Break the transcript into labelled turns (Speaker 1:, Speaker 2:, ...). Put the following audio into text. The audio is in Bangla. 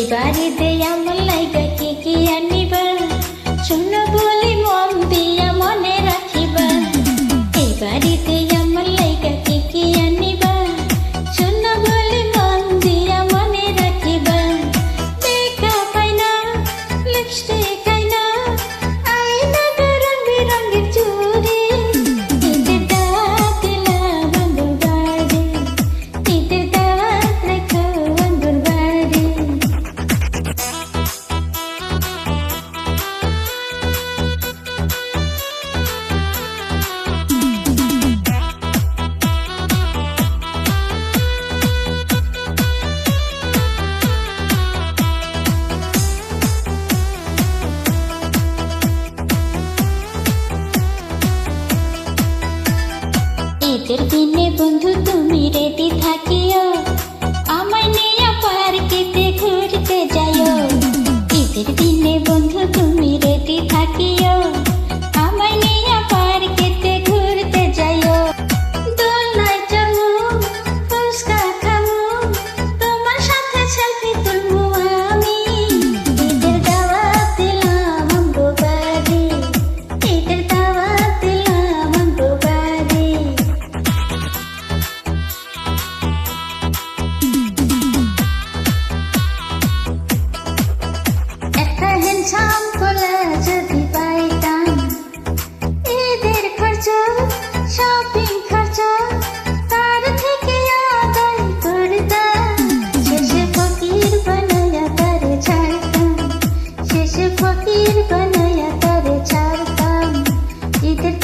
Speaker 1: এইবারে দে আমার লাইগা কি কি আনিবা? শুনব শীতের দিনে বন্ধু তুমি রেডি থাকিও। Mujer buena y agradable charla, ¿qué?